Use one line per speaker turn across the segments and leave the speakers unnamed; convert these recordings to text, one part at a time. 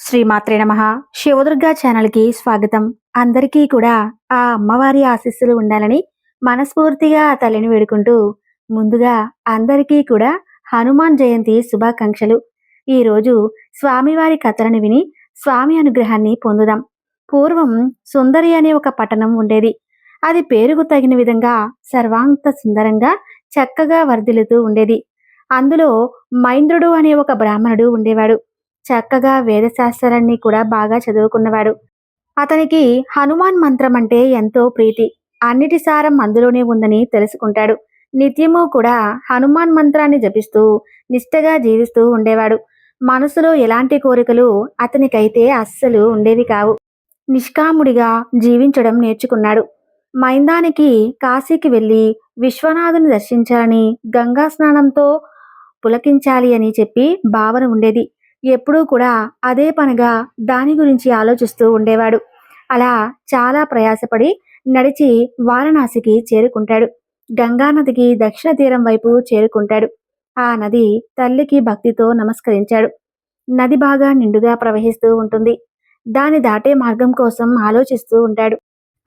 శ్రీమాత్రే నమ. శివదుర్గా ఛానల్కి స్వాగతం. అందరికీ కూడా ఆ అమ్మవారి ఆశీస్సులు ఉండాలని మనస్ఫూర్తిగా ఆ తల్లిని వేడుకుంటూ ముందుగా అందరికీ కూడా హనుమాన్ జయంతి శుభాకాంక్షలు. ఈరోజు స్వామివారి కథలను విని స్వామి అనుగ్రహాన్ని పొందుదాం. పూర్వం సుందరి అనే ఒక పట్టణం ఉండేది. అది పేరుకు తగిన విధంగా సర్వాంత సుందరంగా చక్కగా వర్ధిల్లుతూ ఉండేది. అందులో మైంద్రుడు అనే ఒక బ్రాహ్మణుడు ఉండేవాడు. చక్కగా వేదశాస్త్రాలన్నీ కూడా బాగా చదువుకున్నవాడు. అతనికి హనుమాన్ మంత్రం అంటే ఎంతో ప్రీతి. అన్నిటి సారం అందులోనే ఉందని తెలుసుకుంటాడు. నిత్యము కూడా హనుమాన్ మంత్రాన్ని జపిస్తూ నిష్టగా జీవిస్తూ ఉండేవాడు. మనసులో ఎలాంటి కోరికలు అతనికైతే అస్సలు ఉండేవి కావు. నిష్కాముడిగా జీవించడం నేర్చుకున్నాడు. మైందానికి కాశీకి వెళ్ళి విశ్వనాథుని దర్శించాలని గంగా స్నానంతో పులకించాలి అని చెప్పి భావన ఉండేది. ఎప్పుడూ కూడా అదే పనిగా దాని గురించి ఆలోచిస్తూ ఉండేవాడు. అలా చాలా ప్రయాసపడి నడిచి వారణాసికి చేరుకుంటాడు. గంగానదికి దక్షిణ తీరం వైపు చేరుకుంటాడు. ఆ నది తల్లికి భక్తితో నమస్కరించాడు. నది బాగా నిండుగా ప్రవహిస్తూ ఉంటుంది. దాని దాటే మార్గం కోసం ఆలోచిస్తూ ఉంటాడు.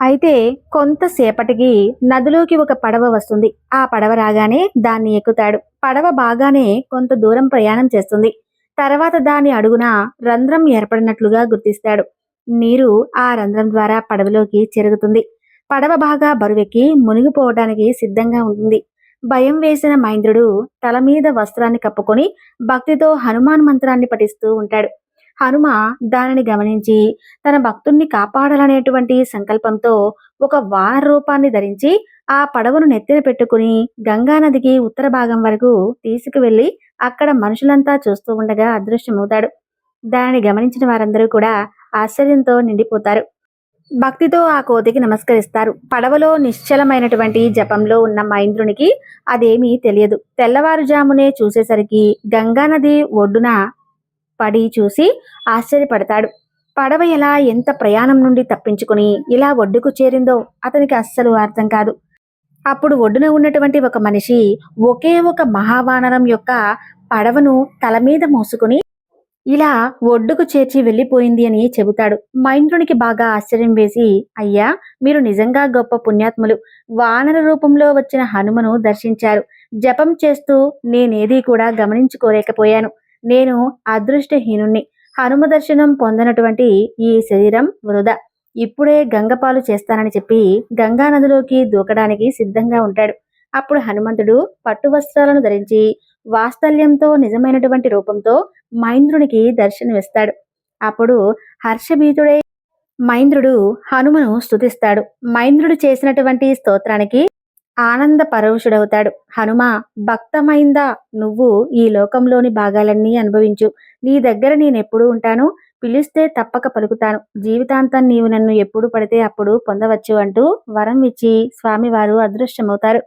అయితే కొంతసేపటికి నదిలోకి ఒక పడవ వస్తుంది. ఆ పడవ రాగానే దాన్ని ఎక్కుతాడు. పడవ బాగానే కొంత దూరం ప్రయాణం చేస్తుంది. తర్వాత దాని అడుగున రంధ్రం ఏర్పడినట్లుగా గుర్తిస్తాడు. నీరు ఆ రంధ్రం ద్వారా పడవలోకి చెరుగుతుంది. పడవ బాగా బరువెక్కి మునిగిపోవడానికి సిద్ధంగా ఉంటుంది. భయం వేసిన మైంద్రుడు తల మీద వస్త్రాన్ని కప్పుకొని భక్తితో హనుమాన్ మంత్రాన్ని పఠిస్తూ ఉంటాడు. హనుమ దానిని గమనించి తన భక్తుణ్ణి కాపాడాలనేటువంటి సంకల్పంతో ఒక వాన రూపాన్ని ధరించి ఆ పడవను నెత్తిన పెట్టుకుని గంగానదికి ఉత్తర భాగం వరకు తీసుకువెళ్ళి అక్కడ మనుషులంతా చూస్తూ ఉండగా అదృశ్యమవుతాడు దానిని గమనించిన వారందరూ కూడా ఆశ్చర్యంతో నిండిపోతారు. భక్తితో ఆ కోతికి నమస్కరిస్తారు. పడవలో నిశ్చలమైనటువంటి జపంలో ఉన్న మహేంద్రునికి అదేమీ తెలియదు. తెల్లవారుజామునే చూసేసరికి గంగానది ఒడ్డున పడి చూసి ఆశ్చర్యపడతాడు. పడవ ఎలా ఎంత ప్రయాణం నుండి తప్పించుకుని ఇలా ఒడ్డుకు చేరిందో అతనికి అస్సలు అర్థం కాదు. అప్పుడు ఒడ్డున ఉన్నటువంటి ఒక మనిషి ఒకే ఒక మహావానరం యొక్క పడవను తల మీద మోసుకుని ఇలా ఒడ్డుకు చేర్చి వెళ్ళిపోయింది అని చెబుతాడు. మైంద్రునికి బాగా ఆశ్చర్యం వేసి అయ్యా మీరు నిజంగా గొప్ప పుణ్యాత్ములు. వానర రూపంలో వచ్చిన హనుమను దర్శించారు. జపం చేస్తూ నేనేది కూడా గమనించుకోలేకపోయాను. నేను అదృష్టహీనుణ్ణి. హనుమ దర్శనం పొందనటువంటి ఈ శరీరం వృధా. ఇప్పుడే గంగపాలు చేస్తానని చెప్పి గంగా నదిలోకి దూకడానికి సిద్ధంగా ఉంటాడు. అప్పుడు హనుమంతుడు పట్టు వస్త్రాలను ధరించి వాత్సల్యంతో నిజమైనటువంటి రూపంతో మైంద్రునికి దర్శనమిస్తాడు. అప్పుడు హర్షభీతుడై మైంద్రుడు హనుమను స్తుతిస్తాడు. మైంద్రుడు చేసినటువంటి స్తోత్రానికి ఆనంద పరవశుడవుతాడు. హనుమ భక్తమైందా నువ్వు ఈ లోకంలోని భాగాలన్నీ అనుభవించు. నీ దగ్గర నేనెప్పుడు ఉంటాను. పిలిస్తే తప్పక పలుకుతాను. జీవితాంతం నీవు నన్ను ఎప్పుడు పడితే అప్పుడు పొందవచ్చు అంటూ వరం ఇచ్చి స్వామివారు అదృశ్యమవుతారు.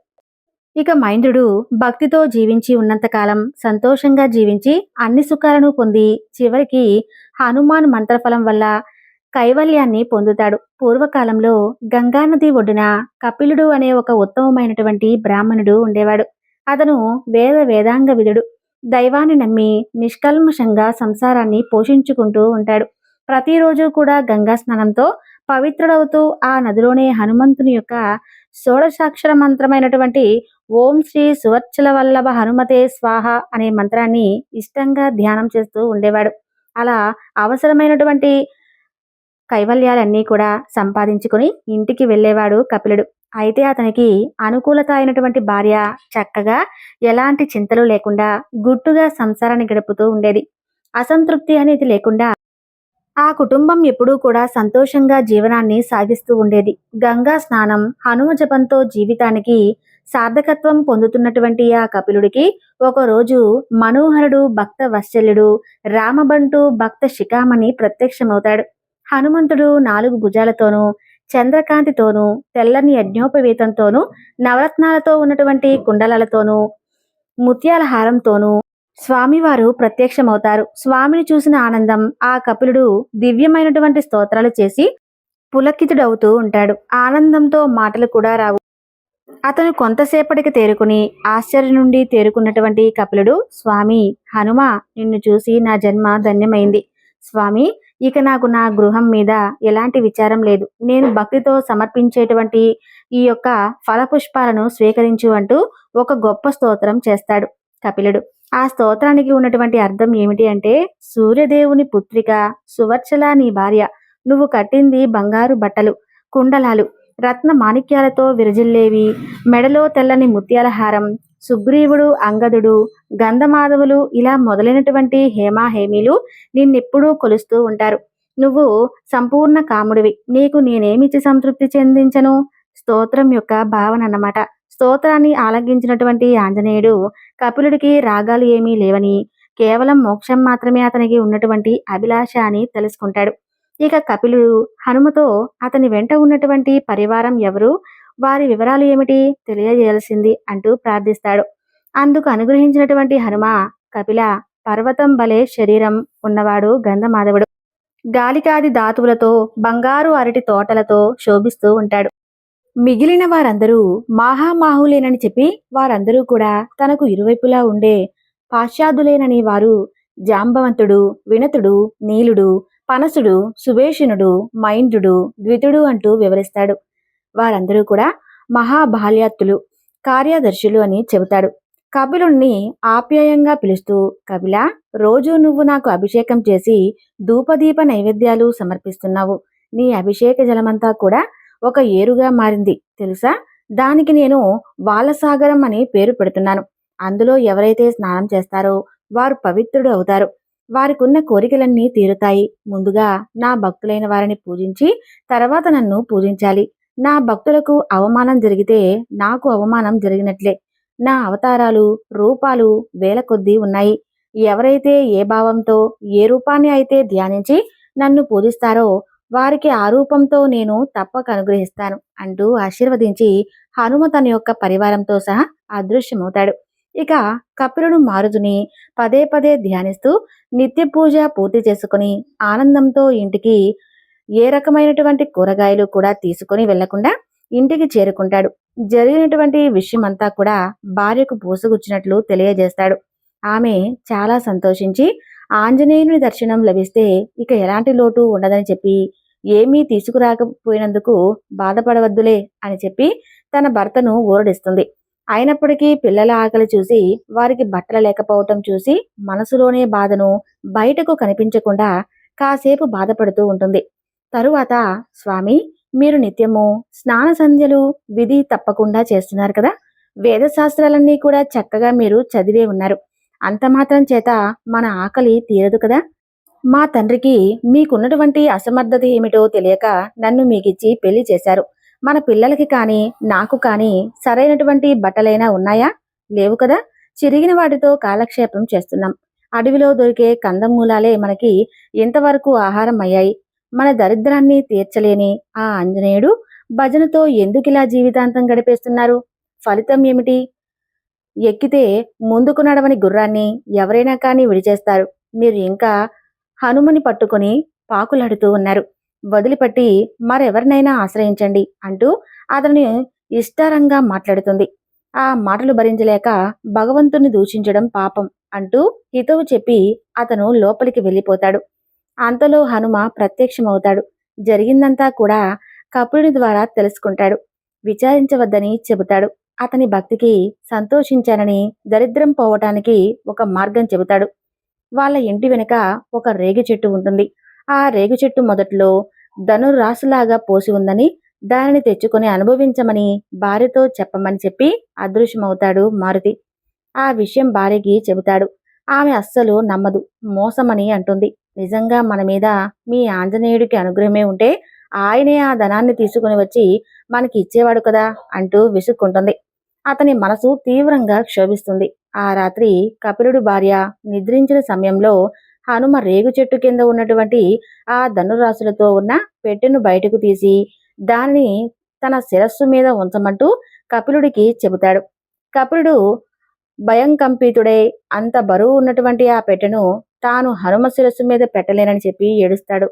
ఇక మైంద్రుడు భక్తితో జీవించి ఉన్నంతకాలం సంతోషంగా జీవించి అన్ని సుఖాలను పొంది చివరికి హనుమాన్ మంత్రఫలం వల్ల కైవల్యాన్ని పొందుతాడు. పూర్వకాలంలో గంగానది ఒడ్డున కపిలుడు అనే ఒక ఉత్తమమైనటువంటి బ్రాహ్మణుడు ఉండేవాడు. అతను వేద వేదాంగ విధుడు దైవాన్ని నమ్మి నిష్కల్మషంగా సంసారాన్ని పోషించుకుంటూ ఉంటాడు. ప్రతిరోజు కూడా గంగా స్నానంతో పవిత్రుడవుతూ ఆ నదిలోనే హనుమంతుని యొక్క షోడశాక్షర మంత్రమైనటువంటి ఓం శ్రీ సువర్చల వల్లభ హనుమతే స్వాహ అనే మంత్రాన్ని ఇష్టంగా ధ్యానం చేస్తూ ఉండేవాడు. అలా అవసరమైనటువంటి కైవల్యాలన్నీ కూడా సంపాదించుకుని ఇంటికి వెళ్ళేవాడు కపిలుడు. అయితే అతనికి అనుకూలత అయినటువంటి భార్య చక్కగా ఎలాంటి చింతలు లేకుండా గుట్టుగా సంసారాన్ని గడుపుతూ ఉండేది. అసంతృప్తి అనేది లేకుండా ఆ కుటుంబం ఎప్పుడూ కూడా సంతోషంగా జీవనాన్ని సాగిస్తూ ఉండేది. గంగా స్నానం హనుమ జపంతో జీవితానికి సార్థకత్వం పొందుతున్నటువంటి ఆ కపిలుడికి ఒకరోజు మనోహరుడు భక్త వత్సల్యుడు రామబంటు భక్త శిఖామణి ప్రత్యక్షమవుతాడు. హనుమంతుడు నాలుగు భుజాలతోనూ చంద్రకాంతితోనూ తెల్లని యజ్ఞోపవీతంతోనూ నవరత్నాలతో ఉన్నటువంటి కుండలతోనూ ముత్యాల హారంతోనూ స్వామివారు ప్రత్యక్షమవుతారు. స్వామిని చూసిన ఆనందం ఆ కపిలుడు దివ్యమైనటువంటి స్తోత్రాలు చేసి పులకితుడవుతూ ఉంటాడు. ఆనందంతో మాటలు కూడా రావు. అతను కొంతసేపటికి తేరుకుని ఆశ్చర్యం నుండి తేరుకున్నటువంటి కపిలుడు స్వామి హనుమ నిన్ను చూసి నా జన్మ ధన్యమైంది. స్వామి ఇక నాకు నా గృహం మీద ఎలాంటి విచారం లేదు. నేను భక్తితో సమర్పించేటువంటి ఈ యొక్క ఫలపుష్పాలను స్వీకరించు అంటూ ఒక గొప్ప స్తోత్రం చేస్తాడు కపిలుడు. ఆ స్తోత్రానికి ఉన్నటువంటి అర్థం ఏమిటి అంటే సూర్యదేవుని పుత్రిక సువర్చల నీ భార్య నువ్వు కట్టింది బంగారు బట్టలు కుండలాలు రత్న మాణిక్యాలతో విరజిల్లేవి మెడలో తెల్లని ముత్యాల హారం సుగ్రీవుడు అంగదుడు గంధమాధవులు ఇలా మొదలైనటువంటి హేమాహేమీలు నిన్నెప్పుడూ కొలుస్తూ ఉంటారు. నువ్వు సంపూర్ణ కాముడివి. నీకు నేనేమిచ్చి సంతృప్తి చెందించను? స్తోత్రం యొక్క భావన అన్నమాట. స్తోత్రాన్ని ఆలగించినటువంటి ఆంజనేయుడు కపిలుడికి రాగాలు ఏమీ లేవని కేవలం మోక్షం మాత్రమే అతనికి ఉన్నటువంటి అభిలాష అని తెలుసుకుంటాడు. ఇక కపిలుడు హనుమతో అతని వెంట ఉన్నటువంటి పరివారం ఎవరు? వారి వివరాలు ఏమిటి తెలియజేయాల్సింది అంటూ ప్రార్థిస్తాడు. అందుకు అనుగ్రహించినటువంటి హనుమ కపిల పర్వతం బలే శరీరం ఉన్నవాడు గంధమాధవుడు గాలికాది ధాతువులతో బంగారు అరటి తోటలతో శోభిస్తూ ఉంటాడు. మిగిలిన వారందరూ మాహామాహులేనని చెప్పి వారందరూ కూడా తనకు ఇరువైపులా ఉండే పాశ్చాదులేనని వారు జాంబవంతుడు వినతుడు నీలుడు పనసుడు సుభేషణుడు మైంద్రుడు ద్వితుడు అంటూ వివరిస్తాడు. వారందరూ కూడా మహాబాల్యాత్తులు కార్యదర్శులు అని చెబుతాడు. కపిలుణ్ణి ఆప్యాయంగా పిలుస్తూ కపిల రోజు నువ్వు నాకు అభిషేకం చేసి ధూపదీప నైవేద్యాలు సమర్పిస్తున్నావు. నీ అభిషేక జలమంతా కూడా ఒక ఏరుగా మారింది. తెలుసా? దానికి నేను వాలసాగరం అని పేరు పెడుతున్నాను. అందులో ఎవరైతే స్నానం చేస్తారో వారు పవిత్రుడు అవుతారు. వారికున్న కోరికలన్నీ తీరుతాయి. ముందుగా నా భక్తులైన వారిని పూజించి తర్వాత నన్ను పూజించాలి. నా భక్తులకు అవమానం జరిగితే నాకు అవమానం జరిగినట్లే. నా అవతారాలు రూపాలు వేల కొద్దీ ఉన్నాయి. ఎవరైతే ఏ భావంతో ఏ రూపాన్ని అయితే ధ్యానించి నన్ను పూజిస్తారో వారికి ఆ రూపంతో నేను తప్పక అనుగ్రహిస్తాను అంటూ ఆశీర్వదించి హనుమ తన యొక్క పరివారంతో సహా అదృశ్యమవుతాడు. ఇక కపిలుడు మారుజుని పదే పదే ధ్యానిస్తూ నిత్య పూజ పూర్తి చేసుకుని ఆనందంతో ఇంటికి ఏ రకమైనటువంటి కూరగాయలు కూడా తీసుకొని వెళ్ళకుండా ఇంటికి చేరుకుంటాడు. జరిగినటువంటి విషయమంతా కూడా భార్యకు పూసగుచ్చినట్లు తెలియజేస్తాడు. ఆమె చాలా సంతోషించి ఆంజనేయుని దర్శనం లభిస్తే ఇక ఎలాంటి లోటు ఉండదని చెప్పి ఏమీ తీసుకురాకపోయినందుకు బాధపడవద్దులే అని చెప్పి తన భర్తను ఊరడిస్తుంది. అయినప్పటికీ పిల్లల ఆకలి చూసి వారికి బట్టలు లేకపోవటం చూసి మనసులోనే బాధను బయటకు కనిపించకుండా కాసేపు బాధపడుతూ ఉంటుంది. తరువాత స్వామి మీరు నిత్యము స్నాన సంధ్యలు విధి తప్పకుండా చేస్తున్నారు కదా? వేదశాస్త్రాలన్నీ కూడా చక్కగా మీరు చదివే ఉన్నారు. అంత మాత్రం చేత మన ఆకలి తీరదు కదా? మా తండ్రికి మీకున్నటువంటి అసమర్థత ఏమిటో తెలియక నన్ను మీకిచ్చి పెళ్ళి చేశారు. మన పిల్లలకి కానీ నాకు కానీ సరైనటువంటి బట్టలైనా ఉన్నాయా? లేవు కదా? చిరిగిన వాటితో కాలక్షేపం చేస్తున్నాం. అడవిలో దొరికే కందమూలాలే మనకి ఇంతవరకు ఆహారం అయ్యాయి మన దరిద్రాన్ని తీర్చలేని ఆ ఆంజనేయుడు భజనతో ఎందుకిలా జీవితాంతం గడిపేస్తున్నారు? ఫలితం ఏమిటి? ఎక్కితే ముందుకు నడవని గుర్రాన్ని ఎవరైనా కానీ విడిచేస్తారు. మీరు ఇంకా హనుమని పట్టుకొని పాకులాడుతూ ఉన్నారు. వదిలిపట్టి మరెవరినైనా ఆశ్రయించండి అంటూ అతని ఇష్టారంగా మాట్లాడుతుంది. ఆ మాటలు భరించలేక భగవంతుని దూషించడం పాపం అంటూ హితవు చెప్పి అతను లోపలికి వెళ్ళిపోతాడు. అంతలో హనుమ ప్రత్యక్షమవుతాడు. జరిగిందంతా కూడా కపులుడి ద్వారా తెలుసుకుంటాడు. విచారించవద్దని చెబుతాడు. అతని భక్తికి సంతోషించానని దరిద్రం పోవటానికి ఒక మార్గం చెబుతాడు. వాళ్ళ ఇంటి వెనుక ఒక రేగి చెట్టు ఉంటుంది. ఆ రేగు చెట్టు మొదట్లో ధనురాసులాగా పోసి ఉందని దానిని తెచ్చుకొని అనుభవించమని భార్యతో చెప్పమని చెప్పి అదృశ్యమవుతాడు మారుతి. ఆ విషయం భార్యకి చెబుతాడు. ఆమె అస్సలు నమ్మదు. మోసమని అంటుంది. నిజంగా మన మీద మీ ఆంజనేయుడికి అనుగ్రహమే ఉంటే ఆయనే ఆ ధనాన్ని తీసుకుని వచ్చి మనకి ఇచ్చేవాడు కదా అంటూ విసుక్కుంటుంది. అతని మనసు తీవ్రంగా క్షోభిస్తుంది. ఆ రాత్రి కపిలుడు భార్య నిద్రించిన సమయంలో హనుమ రేగు చెట్టు కింద ఉన్నటువంటి ఆ ధనురాశులతో ఉన్న పెట్టెను బయటకు తీసి దానిని తన శిరస్సు మీద ఉంచమంటూ కపిలుడికి చెబుతాడు. కపిలుడు భయం కంపితుడై అంత బరువు ఉన్నటువంటి ఆ పెట్టెను తాను హనుమ శిరస్సు మీద పెట్టలేనని చెప్పి ఏడుస్తాడు.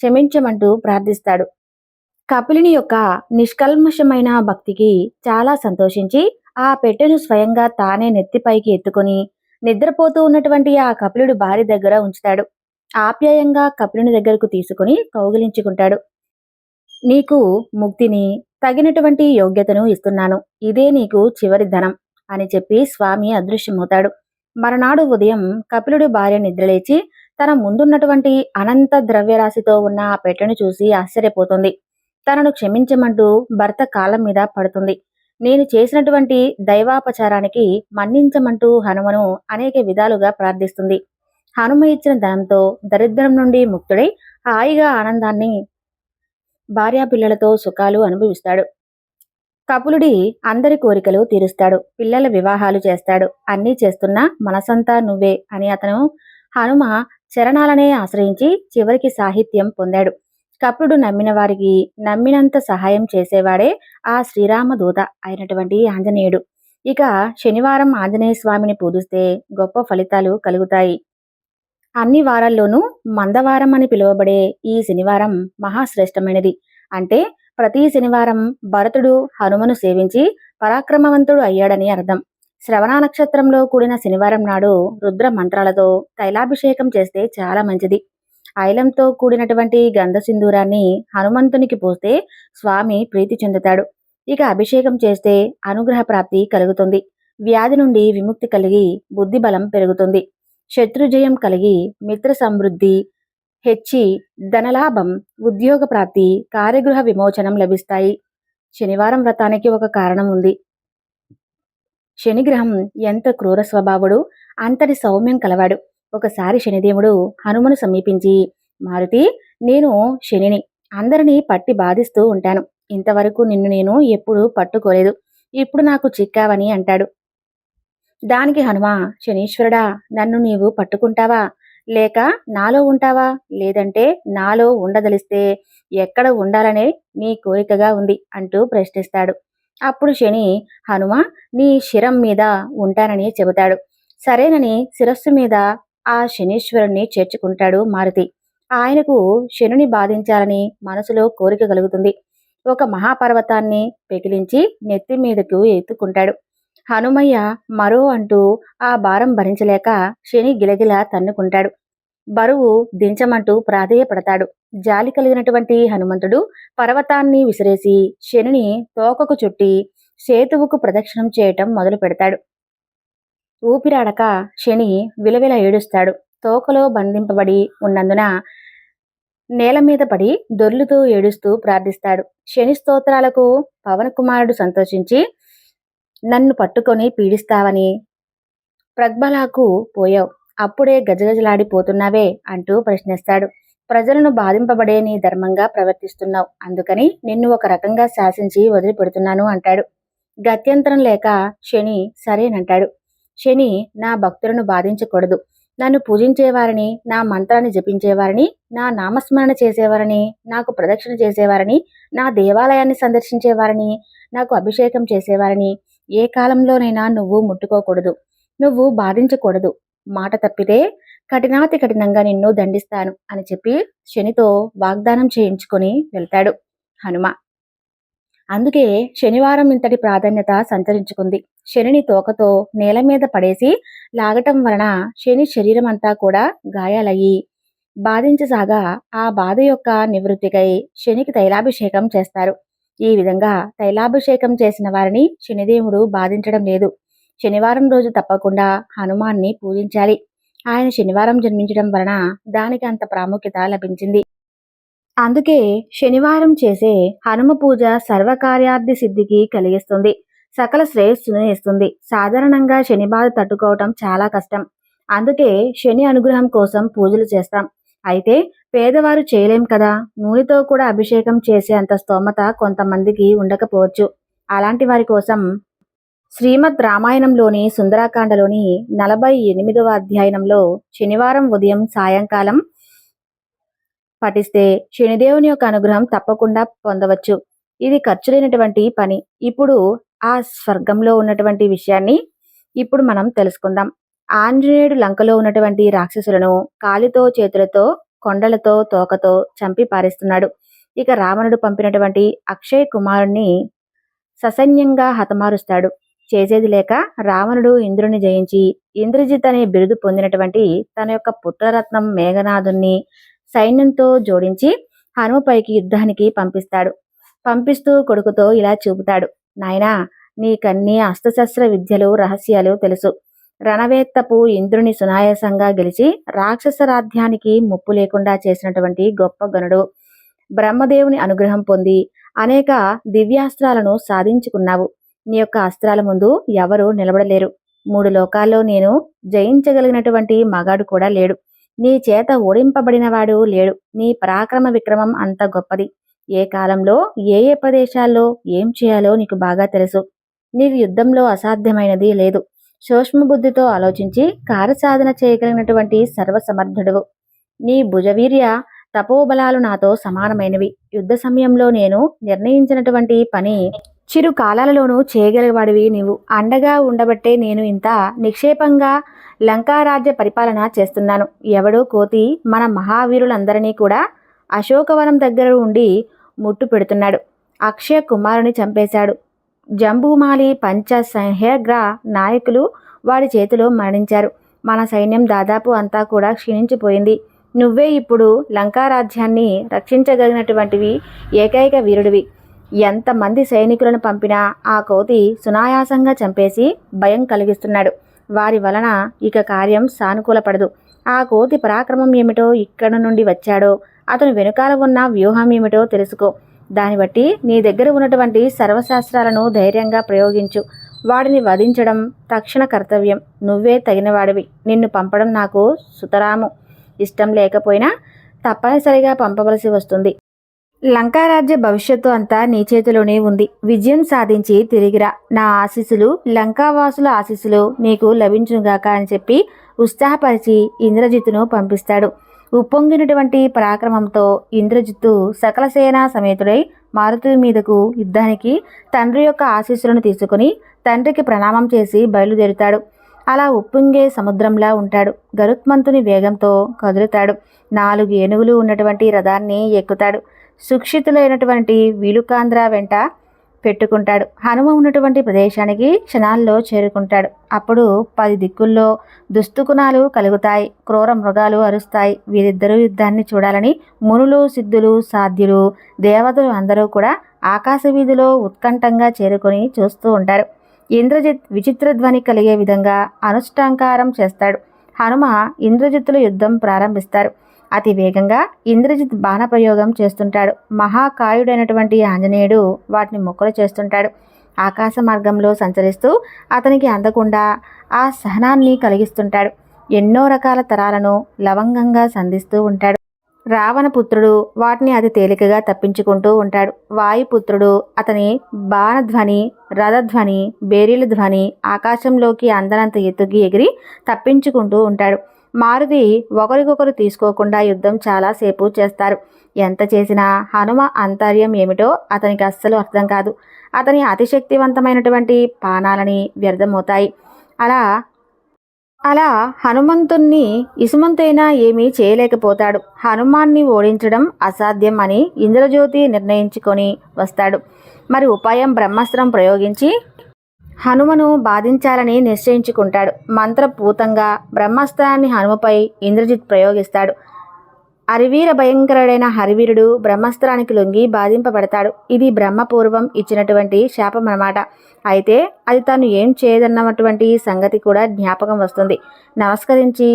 క్షమించమంటూ ప్రార్థిస్తాడు. కపిలిని యొక్క నిష్కల్మషమైన భక్తికి చాలా సంతోషించి ఆ పెట్టెను స్వయంగా తానే నెత్తిపైకి ఎత్తుకొని నిద్రపోతూ ఉన్నటువంటి ఆ కపిలుడు భార్య దగ్గర ఉంచుతాడు. ఆప్యాయంగా కపిలుని దగ్గరకు తీసుకుని కౌగిలించుకుంటాడు. నీకు ముక్తిని తగినటువంటి యోగ్యతను ఇస్తున్నాను. ఇదే నీకు చివరి ధనం. అని చెప్పి స్వామి అదృశ్యమవుతాడు. మరనాడు ఉదయం కపిలుడి భార్య నిద్రలేచి తన ముందున్నటువంటి అనంత ద్రవ్యరాశితో ఉన్న ఆ పెట్టెను చూసి ఆశ్చర్యపోతుంది. తనను క్షమించమంటూ భర్త కాలం మీద పడుతుంది. నేను చేసినటువంటి దైవాపచారానికి మన్నించమంటూ హనుమను అనేక విధాలుగా ప్రార్థిస్తుంది. హనుమ ఇచ్చిన ధనంతో దరిద్రం నుండి ముక్తుడై హాయిగా ఆనందాన్ని భార్యాపిల్లలతో సుఖాలు అనుభవిస్తాడు. కపులుడి అందరి కోరికలు తీరుస్తాడు. పిల్లల వివాహాలు చేస్తాడు. అన్నీ చేస్తున్నా మనసంతా నువ్వే అని అతను హనుమ చరణాలనే ఆశ్రయించి చివరికి సాహిత్యం పొందాడు. కపులుడు నమ్మిన వారికి నమ్మినంత సహాయం చేసేవాడే ఆ శ్రీరామ దూత అయినటువంటి ఆంజనేయుడు. ఇక శనివారం ఆంజనేయ స్వామిని పూజిస్తే గొప్ప ఫలితాలు కలుగుతాయి. అన్ని వారాల్లోనూ మందవారం అని పిలువబడే ఈ శనివారం మహాశ్రేష్టమైనది. అంటే ప్రతి శనివారం భరతుడు హనుమను సేవించి పరాక్రమవంతుడు అయ్యాడని అర్థం. శ్రవణ నక్షత్రంలో కూడిన శనివారం నాడు రుద్ర మంత్రాలతో తైలాభిషేకం చేస్తే చాలా మంచిది. ఐలంతో కూడినటువంటి గంధ సింధూరాన్ని హనుమంతునికి పోస్తే స్వామి ప్రీతి చెందుతాడు. ఇక అభిషేకం చేస్తే అనుగ్రహ ప్రాప్తి కలుగుతుంది. వ్యాధి నుండి విముక్తి కలిగి బుద్ధి బలం పెరుగుతుంది. శత్రుజయం కలిగి మిత్ర సమృద్ధి హెచ్చి ధనలాభం ఉద్యోగ ప్రాప్తి కార్యగృహ విమోచనం లభిస్తాయి. శనివారం వ్రతానికి ఒక కారణం ఉంది. శనిగ్రహం ఎంత క్రూర స్వభావుడు అంతటి సౌమ్యం కలవాడు. ఒకసారి శనిదేవుడు హనుమను సమీపించి మారుతి నేను శనిని. అందరినీ పట్టి బాధిస్తూ ఉంటాను. ఇంతవరకు నిన్ను నేను ఎప్పుడూ పట్టుకోలేదు. ఇప్పుడు నాకు చిక్కావని అంటాడు. దానికి హనుమ శనీశ్వరుడా నన్ను నీవు పట్టుకుంటావా? లేక నాలో ఉంటావా? లేదంటే నాలో ఉండదలిస్తే ఎక్కడ ఉండాలనే నీ కోరికగా ఉంది అంటూ ప్రశ్నిస్తాడు. అప్పుడు శని హనుమ నీ శిరం మీద ఉంటానని చెబుతాడు. సరేనని శిరస్సు మీద ఆ శనీశ్వరుణ్ణి చేర్చుకుంటాడు మారుతి. ఆయనకు శనుని బాధించాలని మనసులో కోరిక కలుగుతుంది. ఒక మహాపర్వతాన్ని పెకిలించి నెత్తి మీదకు ఎత్తుకుంటాడు. హనుమయ్య మరో అంటూ ఆ భారం భరించలేక శని గిలగిల తన్నుకుంటాడు. బరువు దించమంటూ ప్రాధేయపడతాడు. జాలి కలిగినటువంటి హనుమంతుడు పర్వతాన్ని విసిరేసి శనిని తోకకు చుట్టి సేతువుకు ప్రదక్షిణం చేయటం మొదలు పెడతాడు. ఊపిరాడక శని విలవిల ఏడుస్తాడు. తోకలో బంధింపబడి ఉన్నందున నేల మీద పడి దొర్లుతూ ఏడుస్తూ ప్రార్థిస్తాడు. శని స్తోత్రాలకు పవన కుమారుడు సంతోషించి నన్ను పట్టుకొని పీడిస్తావని. ప్రగ్బలాకు పోయావు. అప్పుడే గజగజలాడిపోతున్నావే అంటూ ప్రశ్నిస్తాడు. ప్రజలను బాధింపబడే నీ ధర్మంగా ప్రవర్తిస్తున్నావు. అందుకని నిన్ను ఒక రకంగా శాసించి వదిలిపెడుతున్నాను అంటాడు. గత్యంతరం లేక శని సరేనంటాడు. శని నా భక్తులను బాధించకూడదు. నన్ను పూజించేవారిని నా మంత్రాన్ని జపించేవారిని నా నామస్మరణ చేసేవారిని నాకు ప్రదక్షిణ చేసేవారిని నా దేవాలయాన్ని సందర్శించేవారిని నాకు అభిషేకం చేసేవారిని ఏ కాలంలోనైనా నువ్వు ముట్టుకోకూడదు. నువ్వు బాధించకూడదు. మాట తప్పితే కఠినాతి కఠినంగా నిన్ను దండిస్తాను అని చెప్పి శనితో వాగ్దానం చేయించుకొని వెళ్తాడు హనుమ. అందుకే శనివారం ఇంతటి ప్రాధాన్యత సంచరించుకుంది శనిని తోకతో నేల మీద పడేసి లాగటం వలన శని శరీరం అంతా కూడా గాయాలయ్యి బాధించసాగా ఆ బాధ యొక్క నివృత్తికై శనికి తైలాభిషేకం చేస్తారు. ఈ విధంగా తైలాభిషేకం చేసిన వారిని శనిదేవుడు బాధించడం లేదు. శనివారం రోజు తప్పకుండా హనుమాన్ని పూజించాలి. ఆయన శనివారం జన్మించడం వలన దానికి అంత ప్రాముఖ్యత లభించింది. అందుకే శనివారం చేసే హనుమ పూజ సర్వకార్యార్థి సిద్ధికి కలిగిస్తుంది. సకల శ్రేయస్సును ఇస్తుంది సాధారణంగా శని బాధ తట్టుకోవటం చాలా కష్టం. అందుకే శని అనుగ్రహం కోసం పూజలు చేస్తాం. అయితే పేదవారు చేయలేం కదా. నూనెతో కూడా అభిషేకం చేసే అంత స్తోమత కొంతమందికి ఉండకపోవచ్చు. అలాంటి వారి కోసం శ్రీమద్ రామాయణంలోని సుందరాకాండలోని నలభై ఎనిమిదవ అధ్యయనంలో శనివారం ఉదయం సాయంకాలం పఠిస్తే శనిదేవుని యొక్క అనుగ్రహం తప్పకుండా పొందవచ్చు. ఇది ఖర్చు లేనటువంటి పని. ఇప్పుడు ఆ స్వర్గంలో ఉన్నటువంటి విషయాన్ని ఇప్పుడు మనం తెలుసుకుందాం. ఆంజనేయుడు లంకలో ఉన్నటువంటి రాక్షసులను కాలితో చేతులతో కొండలతో తోకతో చంపి పారేస్తున్నాడు. ఇక రావణుడు పంపినటువంటి అక్షయ్ కుమారుణ్ణి ససైన్యంగా హతమారుస్తాడు. చేసేది లేక రావణుడు ఇంద్రుని జయించి ఇంద్రజిత్ అనే బిరుదు పొందినటువంటి తన యొక్క పుత్రరత్నం మేఘనాథుణ్ణి సైన్యంతో జోడించి హనుమపైకి యుద్ధానికి పంపిస్తాడు. పంపిస్తూ కొడుకుతో ఇలా చూపుతాడు. నాయనా నీకన్నీ అస్త్రశస్త్ర విద్యలు రహస్యాలు తెలుసు. రణవేత్తపు ఇంద్రుని సునాయాసంగా గెలిచి రాక్షసరాధ్యానికి ముప్పు లేకుండా చేసినటువంటి గొప్ప గనుడు. బ్రహ్మదేవుని అనుగ్రహం పొంది అనేక దివ్యాస్త్రాలను సాధించుకున్నావు. నీ యొక్క అస్త్రాల ముందు ఎవరు నిలబడలేరు. మూడు లోకాల్లో నేను జయించగలిగినటువంటి మగాడు కూడా లేడు. నీ చేత ఓడింపబడినవాడు లేడు. నీ పరాక్రమ విక్రమం అంత గొప్పది. ఏ కాలంలో ఏ ఏ ప్రదేశాల్లో ఏం చేయాలో నీకు బాగా తెలుసు. నీకు యుద్ధంలో అసాధ్యమైనది లేదు. సూక్ష్మబుద్ధితో ఆలోచించి కార్యసాధన చేయగలిగినటువంటి సర్వసమర్థుడువు. నీ భుజవీర్య తపోబలాలు నాతో సమానమైనవి. యుద్ధ సమయంలో నేను నిర్ణయించినటువంటి పని చిరు కాలాలలోనూ చేయగలిగేవాడివి నీవు. అండగా ఉండబట్టే నేను ఇంత నిక్షేపంగా లంకారాజ్య పరిపాలన చేస్తున్నాను. ఎవడో కోతి మన మహావీరులందరినీ కూడా అశోకవనం దగ్గర ఉండి ముట్టు పెడుతున్నాడు. అక్షయ కుమారుని చంపేశాడు. జంబూమాలి పంచ సహ్యగ్ర నాయకులు వాడి చేతిలో మరణించారు. మన సైన్యం దాదాపు అంతా కూడా క్షీణించిపోయింది. నువ్వే ఇప్పుడు లంకారాజ్యాన్ని రక్షించగలిగినటువంటివి ఏకైక వీరుడివి. ఎంతమంది సైనికులను పంపినా ఆ కోతి సునాయాసంగా చంపేసి భయం కలిగిస్తున్నాడు. వారి వలన ఇక కార్యం సానుకూలపడదు. ఆ కోతి పరాక్రమం ఏమిటో ఇక్కడ నుండి వచ్చాడో అతను వెనుకాల ఉన్న వ్యూహం ఏమిటో తెలుసుకో. దాన్ని బట్టి నీ దగ్గర ఉన్నటువంటి సర్వశాస్త్రాలను ధైర్యంగా ప్రయోగించు. వాడిని వధించడం తక్షణ కర్తవ్యం. నువ్వే తగినవాడివి. నిన్ను పంపడం నాకు సుతరాము. ఇష్టం లేకపోయినా తప్పనిసరిగా పంపవలసి వస్తుంది. లంకారాజ్య భవిష్యత్తు అంతా నీ చేతిలోనే ఉంది. విజయం సాధించి తిరిగిరా. నా ఆశీస్సులు లంకావాసుల ఆశీస్సులు నీకు లభించుగాక అని చెప్పి ఉత్సాహపరిచి ఇంద్రజిత్తును పంపిస్తాడు. ఉప్పొంగినటువంటి పరాక్రమంతో ఇంద్రజిత్తు సకల సేనా సమేతుడై మారుతి మీదకు యుద్ధానికి తండ్రి యొక్క ఆశీస్సులను తీసుకుని తండ్రికి ప్రణామం చేసి బయలుదేరుతాడు. అలా ఉప్పొంగే సముద్రంలా ఉంటాడు. గరుత్మంతుని వేగంతో కదులుతాడు. నాలుగు ఏనుగులు ఉన్నటువంటి రథాన్ని ఎక్కుతాడు. సుక్షితులైనటువంటి వీలుకాంధ్ర వెంట పెట్టుకుంటాడు. హనుమ ఉన్నటువంటి ప్రదేశానికి క్షణాల్లో చేరుకుంటాడు. అప్పుడు పది దిక్కుల్లో దుస్తుకుణాలు కలుగుతాయి. క్రూర మృగాలు అరుస్తాయి. వీరిద్దరూ యుద్ధాన్ని చూడాలని మునులు సిద్ధులు సాధ్యులు దేవతలు అందరూ కూడా ఆకాశ వీధిలో ఉత్కంఠంగా చేరుకొని చూస్తూ ఉంటారు. ఇంద్రజిత్ విచిత్ర ధ్వని కలిగే విధంగా అనుష్టాంకారం చేస్తాడు. హనుమ ఇంద్రజిత్తుల యుద్ధం ప్రారంభిస్తారు. అతి వేగంగా ఇంద్రజిత్ బాణప్రయోగం చేస్తుంటాడు. మహాకాయుడైనటువంటి ఆంజనేయుడు వాటిని మొక్కలు చేస్తుంటాడు. ఆకాశ మార్గంలో సంచరిస్తూ అతనికి అందకుండా ఆ సహనాన్ని కలిగిస్తుంటాడు. ఎన్నో రకాల తరాలను లవంగంగా సంధిస్తూ ఉంటాడు. రావణపుత్రుడు వాటిని అతి తేలికగా తప్పించుకుంటూ ఉంటాడు. వాయుపుత్రుడు అతని బాణధ్వని రథధ్వని బేరీల ధ్వని ఆకాశంలోకి అందనంత ఎత్తుకి ఎగిరి తప్పించుకుంటూ ఉంటాడు. మారుతి ఒకరికొకరు తీసుకోకుండా యుద్ధం చాలాసేపు చేస్తారు. ఎంత చేసినా హనుమ అంతర్యం ఏమిటో అతనికి అస్సలు అర్థం కాదు. అతని అతిశక్తివంతమైనటువంటి పానాలని వ్యర్థమవుతాయి. అలా అలా హనుమంతుణ్ణి ఇసుమంతైనా ఏమీ చేయలేకపోతాడు. హనుమాన్ని ఓడించడం అసాధ్యం అని ఇంద్రజ్యోతి నిర్ణయించుకొని వస్తాడు. మరి ఉపాయం బ్రహ్మాస్త్రం ప్రయోగించి హనుమను బాధించాలని నిశ్చయించుకుంటాడు. మంత్రపూతంగా బ్రహ్మాస్త్రాన్ని హనుమపై ఇంద్రజిత్ ప్రయోగిస్తాడు. హరివీర భయంకరుడైన హరివీరుడు బ్రహ్మాస్త్రానికి లొంగి బాధింపబడతాడు. ఇది బ్రహ్మపూర్వం ఇచ్చినటువంటి శాపం అన్నమాట. అయితే అది తాను ఏం చేయదన్నటువంటి సంగతి కూడా జ్ఞాపకం వస్తుంది. నమస్కరించి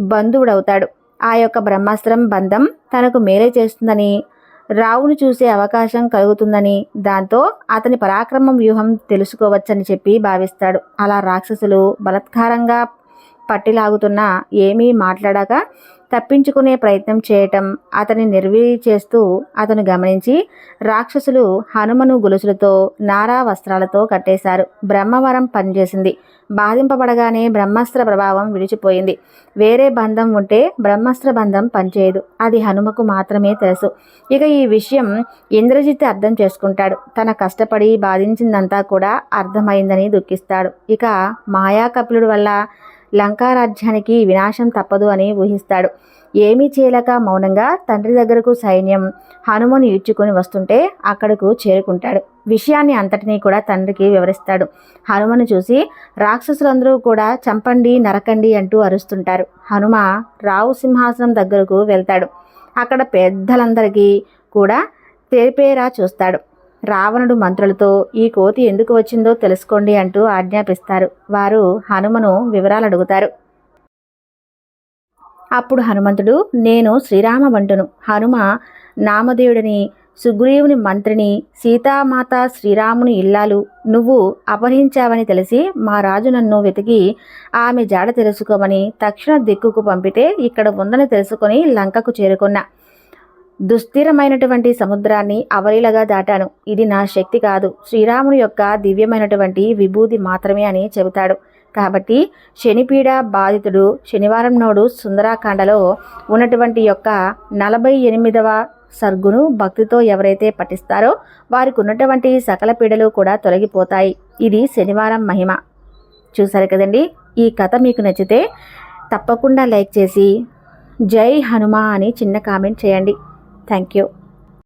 బంధువుడవుతాడు. ఆ యొక్క బ్రహ్మాస్త్రం బంధం తనకు మేలే చేస్తుందని రావును చూసే అవకాశం కలుగుతుందని దాంతో అతని పరాక్రమం వ్యూహం తెలుసుకోవచ్చని చెప్పి భావిస్తాడు. అలా రాక్షసులు బలత్కారంగా పట్టిలాగుతున్నా ఏమీ మాట్లాడక తప్పించుకునే ప్రయత్నం చేయటం అతని నిర్వీ చేస్తూ అతను గమనించి రాక్షసులు హనుమను గొలుసులతో నారా వస్త్రాలతో కట్టేశారు. బ్రహ్మవరం పనిచేసింది. బాధింపబడగానే బ్రహ్మాస్త్ర ప్రభావం విడిచిపోయింది. వేరే బంధం ఉంటే బ్రహ్మాస్త్ర బంధం పనిచేయదు. అది హనుమకు మాత్రమే తెలుసు. ఇక ఈ విషయం ఇంద్రజిత్ అర్థం చేసుకుంటాడు. తన కష్టపడి బాధించిందంతా కూడా అర్థమైందని దుఃఖిస్తాడు. ఇక మాయాకపులుడు వల్ల లంకారాజ్యానికి వినాశం తప్పదు అని ఊహిస్తాడు. ఏమీ చేయలేక మౌనంగా తండ్రి దగ్గరకు సైన్యం హనుమను ఈడ్చుకొని వస్తుంటే అక్కడకు చేరుకుంటాడు. విషయాన్ని అంతటినీ కూడా తండ్రికి వివరిస్తాడు. హనుమను చూసి రాక్షసులందరూ కూడా చంపండి నరకండి అంటూ అరుస్తుంటారు. హనుమ రావు సింహాసనం దగ్గరకు వెళ్తాడు. అక్కడ పెద్దలందరికీ కూడా తెరిపేరా చూస్తాడు. రావణుడు మంత్రులతో ఈ కోతి ఎందుకు వచ్చిందో తెలుసుకోండి అంటూ ఆజ్ఞాపిస్తారు. వారు హనుమను వివరాలు అడుగుతారు అప్పుడు హనుమంతుడు నేను శ్రీరామబంటును హనుమ నామదేవుడిని సుగ్రీవుని మంత్రిని సీతామాత శ్రీరాముని ఇల్లాలు నువ్వు అపహరించావని తెలిసి మా రాజు నన్ను వెతికి ఆమె జాడ తెలుసుకోమని తక్షణ దిక్కుకు పంపితే ఇక్కడ ఉందని తెలుసుకొని లంకకు చేరుకున్నా. దుస్థిరమైనటువంటి సముద్రాన్ని అవలీలగా దాటాను. ఇది నా శక్తి కాదు. శ్రీరాముని యొక్క దివ్యమైనటువంటి విభూతి మాత్రమే అని చెబుతాడు. కాబట్టి శనిపీడ బాధితుడు శనివారం నాడు సుందరాకాండలో ఉన్నటువంటి యొక్క నలభై ఎనిమిదవ సర్గును భక్తితో ఎవరైతే పఠిస్తారో వారికి ఉన్నటువంటి సకల పీడలు కూడా తొలగిపోతాయి. ఇది శనివారం మహిమ. చూసారు కదండి? ఈ కథ మీకు నచ్చితే తప్పకుండా లైక్ చేసి జై హనుమా అని చిన్న కామెంట్ చేయండి. Thank you.